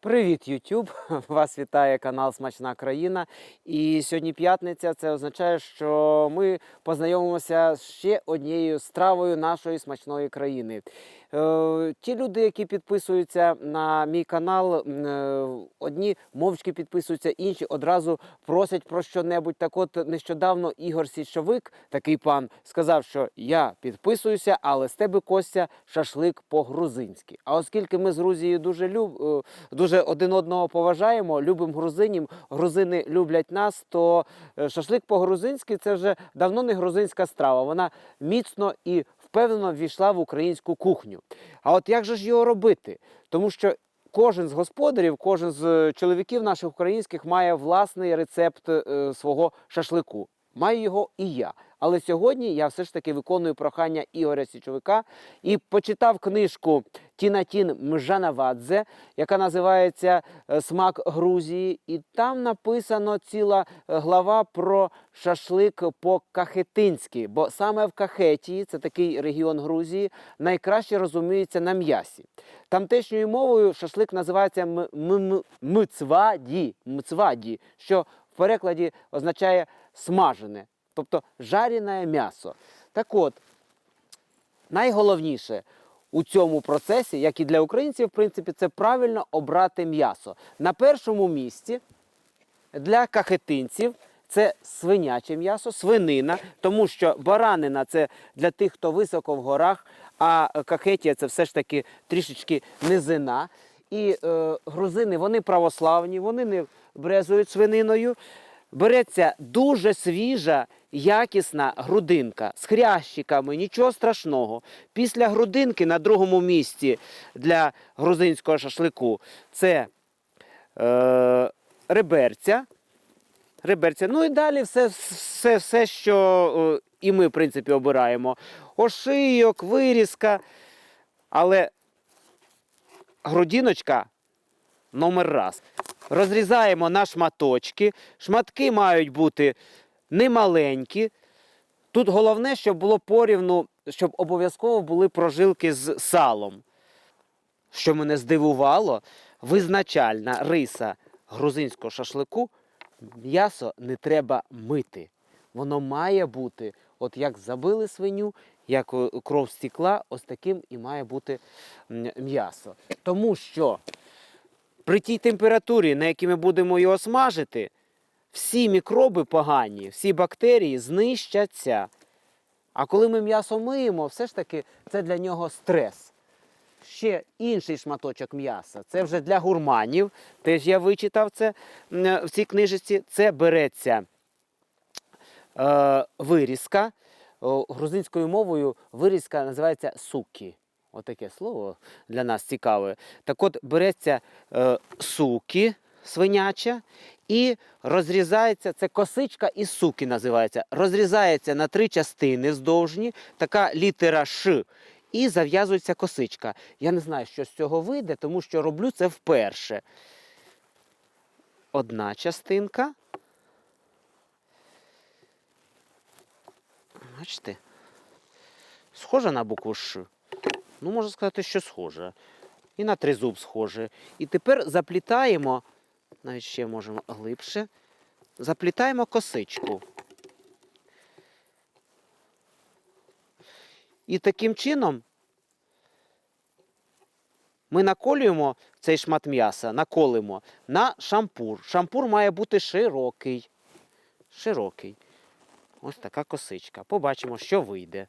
Привіт, YouTube! Вас вітає канал Смачна країна. І сьогодні п'ятниця. Це означає, що ми познайомимося з ще однією стравою нашої смачної країни. Е, ті люди, які підписуються на мій канал, е, одні мовчки підписуються, інші одразу просять про що-небудь. Так от нещодавно Ігор Січовик, такий пан, сказав, що я підписуюся, але з тебе Костя шашлик по-грузинськи. А оскільки ми з Грузією дуже люб, е, дуже один одного поважаємо, любимо грузинів, грузини люблять нас, то шашлик по-грузинськи це вже давно не грузинська страва. Вона міцно і впевнено ввійшла в українську кухню. А от як же ж його робити? Тому що кожен з господарів, кожен з е, чоловіків наших українських має власний рецепт е, свого шашлику. Маю його і я. Але сьогодні я все ж таки виконую прохання Ігоря Січовика і почитав книжку Тінатін Мжанавадзе, яка називається е, Смак Грузії. І там написано ціла е, глава про шашлик по-кахетинськи. Бо саме в Кахетії, це такий регіон Грузії, найкраще розуміється на м'ясі. Тамтешньою мовою шашлик називається мцваді, мцваді, що в перекладі означає смажене, тобто жарене м'ясо. Так от, найголовніше у цьому процесі, як і для українців, в принципі, це правильно обрати м'ясо. На першому місці для кахетинців це свиняче м'ясо, свинина, тому що баранина це для тих, хто високо в горах, а кахетія це все ж таки трішечки низина. І е, грузини вони православні, вони не брезують свининою. Береться дуже свіжа, якісна грудинка з хрящиками, нічого страшного. Після грудинки на другому місці для грузинського шашлику це е, реберця. Реберця. Ну і далі все, все, все що е, і ми, в принципі, обираємо. Ошийок, вирізка. Але грудіночка номер раз. Розрізаємо на шматочки. Шматки мають бути немаленькі. Тут головне, щоб було порівну, щоб обов'язково були прожилки з салом. Що мене здивувало, визначальна риса грузинського шашлику м'ясо не треба мити. Воно має бути, от як забили свиню, як е, кров стекла, ось таким і має бути м'ясо. Тому що при тій температурі, на якій ми будемо його смажити, всі мікроби погані, всі бактерії знищаться. А коли ми м'ясо миємо, все ж таки це для нього стрес. Ще інший шматочок м'яса. Це вже для гурманів. Теж я вичитав це в цій книжці. Це береться е, вирізка. Грузинською мовою вирізка називається сукі. Отаке слово для нас цікаве. Так от береться е, суки свиняча і розрізається, це косичка із суки називається. Розрізається на три частини вздовжні, така літера Ш. І зав'язується косичка. Я не знаю, що з цього вийде, тому що роблю це вперше. Одна частинка. Бачите? Схожа на букву Ш. Ну, можна сказати, що схожа. І на тризуб схоже. І тепер заплітаємо, навіть ще можемо глибше, заплітаємо косичку. І таким чином ми наколюємо цей шмат м'яса, наколимо на шампур. Шампур має бути широкий. Широкий. Ось така косичка. Побачимо, що вийде.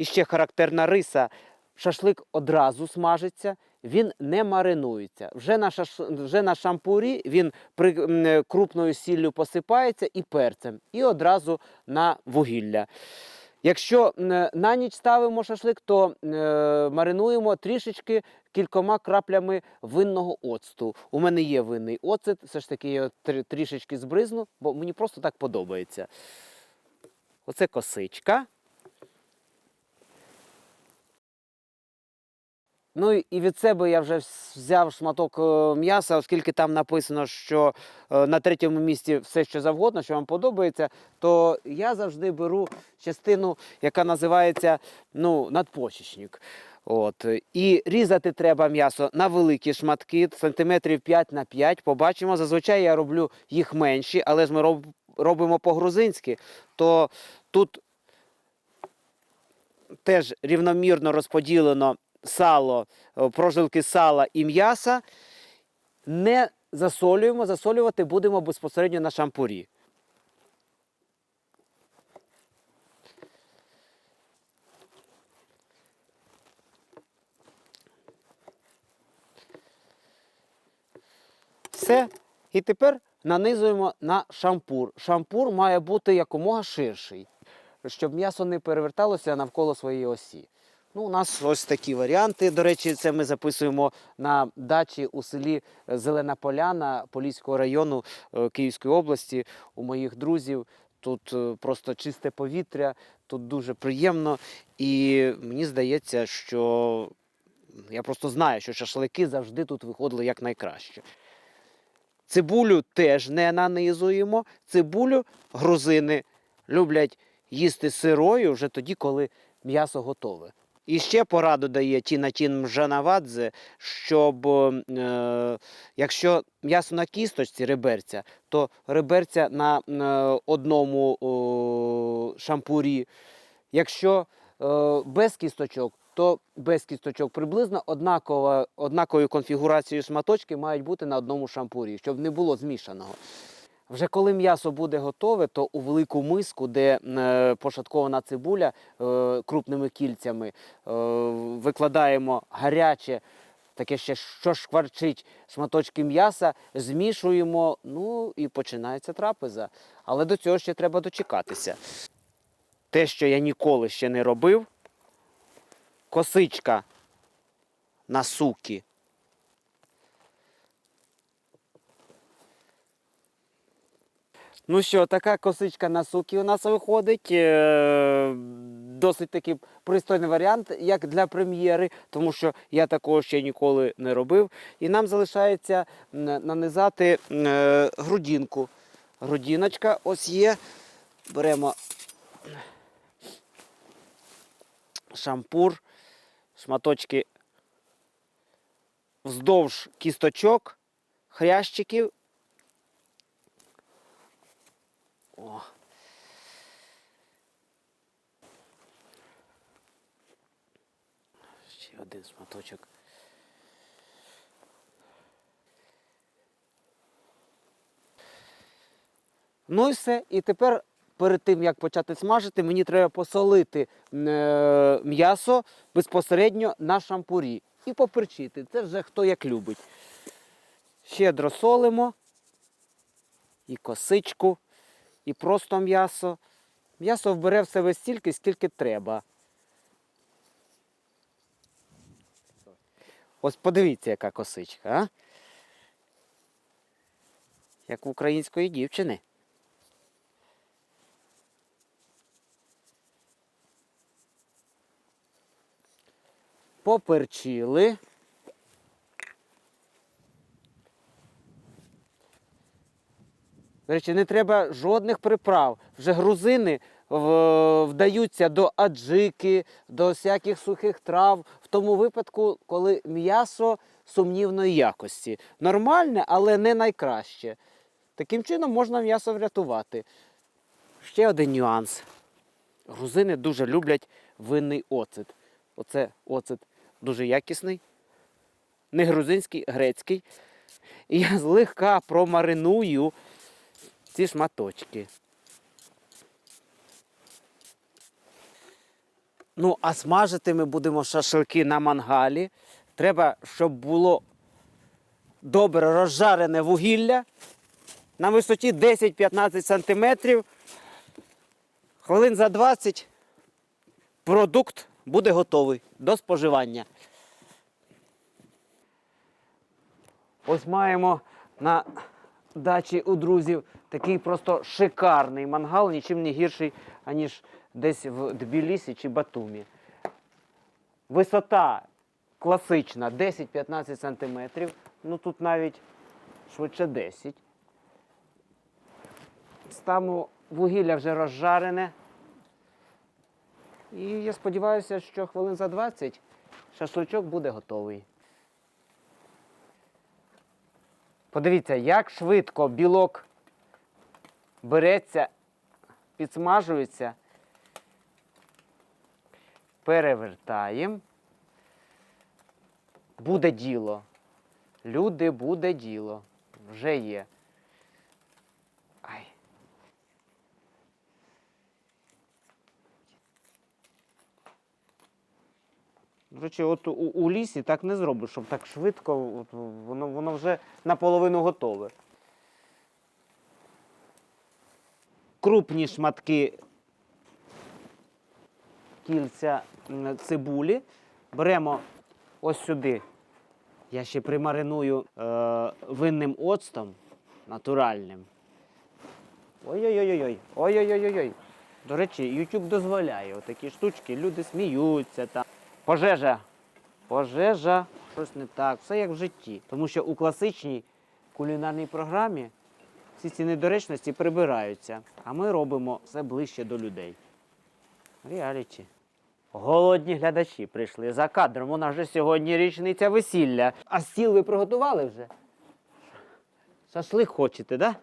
І ще характерна риса. Шашлик одразу смажиться, він не маринується. Вже на, шаш... Вже на шампурі він при... крупною сіллю посипається і перцем, і одразу на вугілля. Якщо на ніч ставимо шашлик, то е, маринуємо трішечки кількома краплями винного оцту. У мене є винний оцет, все ж таки я трішечки збризну, бо мені просто так подобається. Оце косичка. Ну і- від себе я вже взяв шматок е, м'яса, оскільки там написано, що е, на третьому місці все, що завгодно, що вам подобається, то я завжди беру частину, яка називається ну, надпочечник. От. І різати треба м'ясо на великі шматки, сантиметрів 5 на 5. Побачимо. Зазвичай я роблю їх менші, але ж ми роб, робимо по-грузинськи, то тут теж рівномірно розподілено сало, е, прожилки сала і м'яса. Не засолюємо, засолювати будемо безпосередньо на шампурі. Все. І тепер нанизуємо на шампур. Шампур має бути якомога ширший, щоб м'ясо не переверталося навколо своєї осі. Ну, у нас ось такі варіанти. До речі, це ми записуємо на дачі у селі Зелена Поляна Поліського району е, Київської області у моїх друзів. Тут е, просто чисте повітря, тут дуже приємно. І мені здається, що я просто знаю, що шашлики завжди тут виходили як найкраще. Цибулю теж не нанизуємо. Цибулю грузини люблять їсти сирою вже тоді, коли м'ясо готове. І ще пораду дає Тіна Тін Мжанавадзе, щоб е, якщо м'ясо на кісточці реберця, то реберця на е, одному о, шампурі. Якщо е, без кісточок, то без кісточок приблизно однакова, однаковою конфігурацією шматочки мають бути на одному шампурі, щоб не було змішаного. Вже коли м'ясо буде готове, то у велику миску, де е, пошаткована цибуля е, крупними кільцями, е, викладаємо гаряче, таке ще що шкварчить шматочки м'яса, змішуємо, ну і починається трапеза. Але до цього ще треба дочекатися. Те, що я ніколи ще не робив, косичка на суки. Ну що, така косичка на суки у нас виходить. Е, Досить такий пристойний варіант, як для прем'єри, тому що я такого ще ніколи не робив. І нам залишається нанизати е, грудинку. Грудиночка ось є. Беремо шампур, шматочки вздовж кісточок, хрящиків. О. Ще один шматочок. Ну і все. І тепер перед тим, як почати смажити, мені треба посолити е, м'ясо безпосередньо на шампурі. І поперчити. Це вже хто як любить. Щедро солимо. І косичку, і просто м'ясо. М'ясо вбере в себе стільки, скільки треба. Ось подивіться, яка косичка, а? Як у української дівчини. Поперчили. До речі, не треба жодних приправ. Вже грузини вдаються до аджики, до всяких сухих трав, в тому випадку, коли м'ясо сумнівної якості. Нормальне, але не найкраще. Таким чином можна м'ясо врятувати. Ще один нюанс. Грузини дуже люблять винний оцет. Оце оцет дуже якісний, не грузинський, грецький. І я злегка промариную ці шматочки. Ну, а смажити ми будемо шашлики на мангалі. Треба, щоб було добре розжарене вугілля на висоті 10-15 сантиметрів. Хвилин за 20 продукт буде готовий до споживання. Ось маємо на дачі у друзів такий просто шикарний мангал, нічим не гірший, аніж десь в Тбілісі чи Батумі. Висота класична 10-15 сантиметрів. Ну тут навіть швидше 10. Ставимо вугілля вже розжарене. І я сподіваюся, що хвилин за 20 шашличок буде готовий. Подивіться, як швидко білок береться, підсмажується. Перевертаємо. Буде діло. Люди, буде діло. Вже є. Речі, от у, у лісі так не зробиш, щоб так швидко, от, воно, воно вже наполовину готове. Крупні шматки кільця цибулі беремо ось сюди. Я ще примариную е, винним оцтом натуральним. Ой-ой-ой-ой. Ой-ой-ой-ой. До речі, YouTube дозволяє отакі штучки, люди сміються там. Пожежа. Пожежа, щось не так, все як в житті. Тому що у класичній кулінарній програмі всі ці недоречності прибираються, а ми робимо все ближче до людей. Реаліті. Голодні глядачі прийшли за кадром. У нас же сьогодні річниця весілля. А стіл ви приготували вже? Шашлик хочете, да?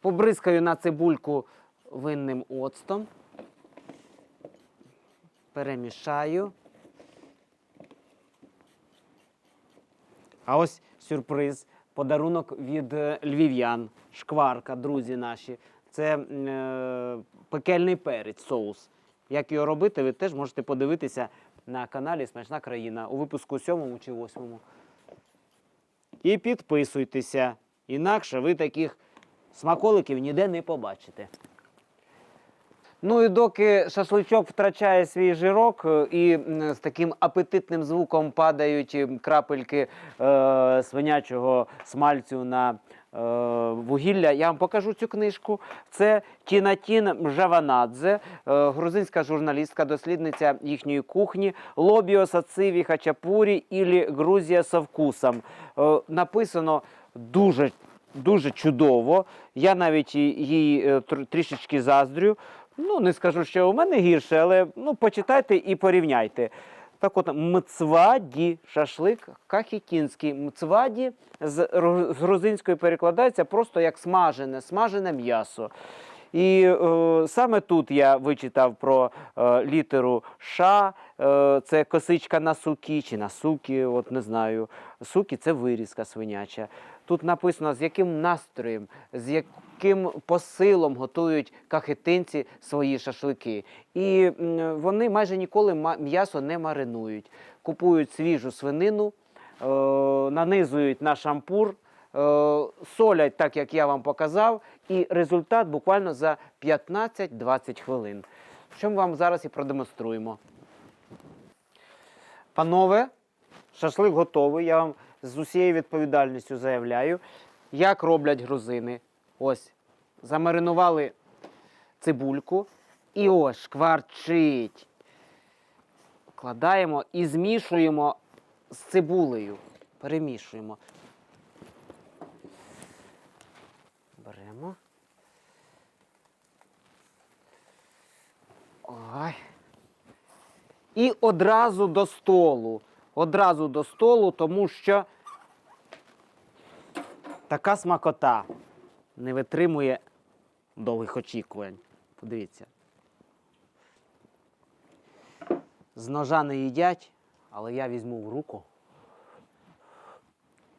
Побризкаю на цибульку винним оцтом. Перемішаю. А ось сюрприз. Подарунок від е, львів'ян. Шкварка, друзі наші. Це е, пекельний перець, соус. Як його робити, ви теж можете подивитися на каналі Смачна країна у випуску 7 чи 8. І підписуйтеся. Інакше ви таких смаколиків ніде не побачите. Ну і доки шашличок втрачає свій жирок е, і з таким апетитним звуком падають крапельки е, свинячого смальцю на е, вугілля, я вам покажу цю книжку. Це Тінатін Мжаванадзе, е, грузинська журналістка, дослідниця їхньої кухні Лобіо Сациві Хачапурі ілі Грузія со вкусом. Е, написано дуже дуже чудово. Я навіть їй е, трішечки заздрю. Ну, не скажу, що у мене гірше, але ну, почитайте і порівняйте. Так от, мцваді, шашлик кахікінський. Мцваді з, грузинської перекладається просто як смажене, смажене м'ясо. І е, саме тут я вичитав про е, літеру Ш, е, це косичка на сукі чи на суки, от не знаю. Суки це вирізка свиняча. Тут написано, з яким настроєм, з яким посилом готують кахетинці свої шашлики. І вони майже ніколи м'ясо не маринують. Купують свіжу свинину, е, нанизують на шампур, е, солять так, як я вам показав, і результат буквально за 15-20 хвилин. Що ми вам зараз і продемонструємо. Панове, шашлик готовий. Я вам з усією відповідальністю заявляю, як роблять грузини. Ось, замаринували цибульку і ось шкварчить. Кладаємо і змішуємо з цибулею. Перемішуємо. Беремо. Ой. І одразу до столу. Одразу до столу, тому що така смакота не витримує довгих очікувань. Подивіться. З ножа не їдять, але я візьму в руку.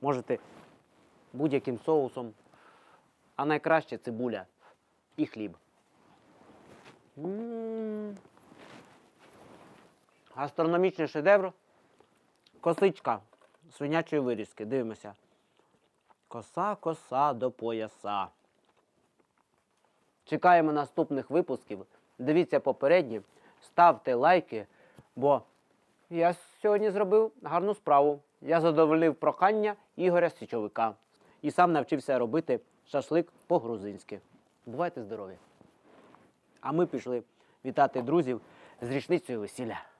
Можете будь-яким соусом, а найкраще цибуля і хліб. М. Гастрономічний шедевр. Косичка свинячої вирізки. Дивимося. Коса, коса до пояса. Чекаємо наступних випусків. Дивіться попередні, ставте лайки, бо я сьогодні зробив гарну справу. Я задовольнив прохання Ігоря Січовика і сам навчився робити шашлик по-грузинськи. Бувайте здорові! А ми пішли вітати друзів з річницею весілля.